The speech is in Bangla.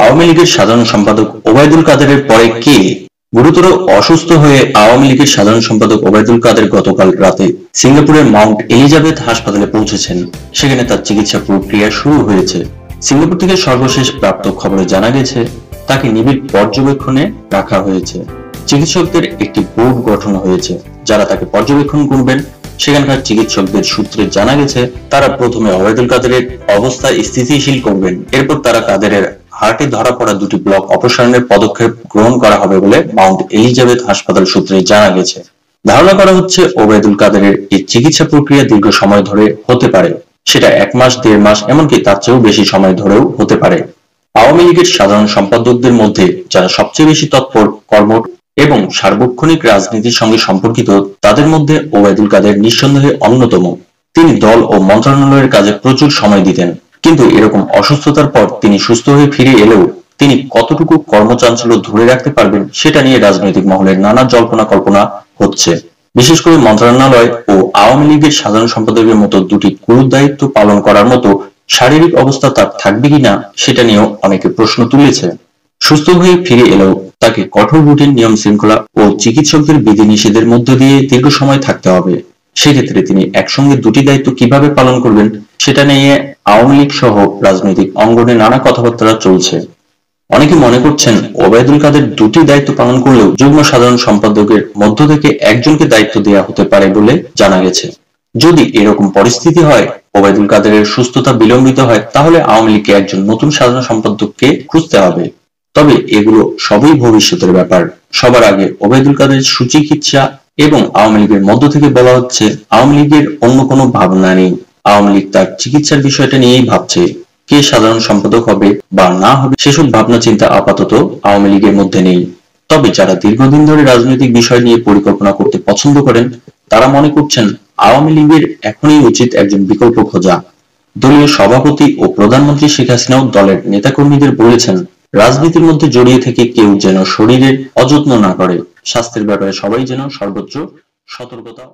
আওয়ামী লীগের সাধারণ সম্পাদক ওবায়দুল কাদেরের পরে কে? গুরুতর অসুস্থ হয়ে আওয়ামী লীগের সাধারণ সম্পাদক ওবায়দুল কাদের গতকাল রাতে সিঙ্গাপুরের মাউন্ট এলিজাবেথ হাসপাতালে পৌঁছেছেন। সেখানে তার চিকিৎসা প্রক্রিয়া শুরু হয়েছে। সিঙ্গাপুর থেকে সর্বশেষ প্রাপ্ত খবরে জানা গেছে, তাকে নিবিড় পর্যবেক্ষণে রাখা হয়েছে। চিকিৎসকদের একটি বোর্ড গঠন হয়েছে। যারা তাকে পর্যবেক্ষণ করবেন, সেখানকার চিকিৎসকদের সূত্রে জানা গেছে, তারা প্রথমে ওবায়দুল কাদেরের অবস্থা স্থিতিশীল করবেন। এরপর তারা কাদেরের হার্টে ধরা পড়া দুটি ব্লক অপসারণের পদক্ষেপ গ্রহণ করা হবে বলে মাউন্ট এলিজাবেথ হাসপাতাল সূত্রে জানা গেছে। ধারণা করা হচ্ছে ওবায়দুল কাদেরের এই চিকিৎসা প্রক্রিয়া দীর্ঘ সময় ধরে হতে পারে। সেটা এক মাস, দেড় মাস, এমনকি তার চেয়েও বেশি সময় ধরেও হতে পারে। আওয়ামী লীগের সাধারণ সম্পাদকদের মধ্যে যারা সবচেয়ে বেশি তৎপর, কর্মঠ এবং সার্বক্ষণিক রাজনীতির সঙ্গে সম্পর্কিত, তাদের মধ্যে ওবায়দুল কাদের নিঃসন্দেহে অন্যতম। তিনি দল ও মন্ত্রণালয়ের কাজে প্রচুর সময় দিতেন। কিন্তু এরকম অসুস্থতার পর তিনি সুস্থ হয়ে ফিরে এলেও তিনি কতটুকু কর্মচাঞ্চল্য ধরে রাখতে পারবেন সেটা নিয়ে রাজনৈতিক মহলের নানা জল্পনা কল্পনা হচ্ছে। বিশেষ করে মন্ত্রণালয় ও আওয়ামী লীগের সাধারণ সম্পাদকের মতো দুটি গুরুদায়িত্ব পালন করার মতো শারীরিক অবস্থা তার থাকবে কিনা সেটা নিয়েও অনেকে প্রশ্ন তুলেছে। সুস্থ হয়ে ফিরে এলেও তাকে কঠোর রুটিন, নিয়ম শৃঙ্খলা ও চিকিৎসকদের বিধিনিষেধের মধ্য দিয়ে দীর্ঘ সময় থাকতে হবে। সেক্ষেত্রে তিনি একসঙ্গে দুটি দায়িত্ব কীভাবে পালন করবেন, সেটা নিয়ে আওয়ামী লীগ সহ রাজনৈতিক অঙ্গনে নানা কথাবার্তা চলছে। অনেকে মনে করছেন ওবায়দুল কাদের দুটি দায়িত্ব পালন করলেও যুগ্ম সাধারণ সম্পাদকের মধ্য থেকে একজনকে দায়িত্ব দেওয়া হতে পারে বলে জানা গেছে। যদি এরকম পরিস্থিতি হয়, ওবায়দুল কাদেরের সুস্থতা বিলম্বিত হয়, তাহলে আওয়ামী লীগকে একজন নতুন সাধারণ সম্পাদককে খুঁজতে হবে। তবে এগুলো সবই ভবিষ্যতের ব্যাপার। সবার আগে ওবায়দুল কাদের সুচিকিৎসা এবং আওয়ামী লীগের মধ্য থেকে বলা হচ্ছে, আওয়ামী লীগের অন্য কোনো ভাবনা নেই। আওয়ামী লীগ তার চিকিৎসার বিষয়টা নিয়েই ভাবছে, কে সাধারণ সম্পাদক হবে বা না হবে সেসব ভাবনা চিন্তা আপাতত আওয়ামী লীগের মধ্যে নেই। তবে যারা দীর্ঘদিন ধরে রাজনৈতিক বিষয় নিয়ে পরিকল্পনা করতে পছন্দ করেন, তারা মনে করছেন, আওয়ামী লীগের এখনই উচিত একজন বিকল্প খোঁজা। দলীয় সভাপতি ও প্রধানমন্ত্রী শেখ হাসিনাও দলের নেতাকর্মীদের বলেছেন রাজনীতির মধ্যে জড়িয়ে থেকে কেউ যেন শরীরের অযত্ন না করে, স্বাস্থ্যের ব্যাপারে সবাই যেন সর্বোচ্চ সতর্কতা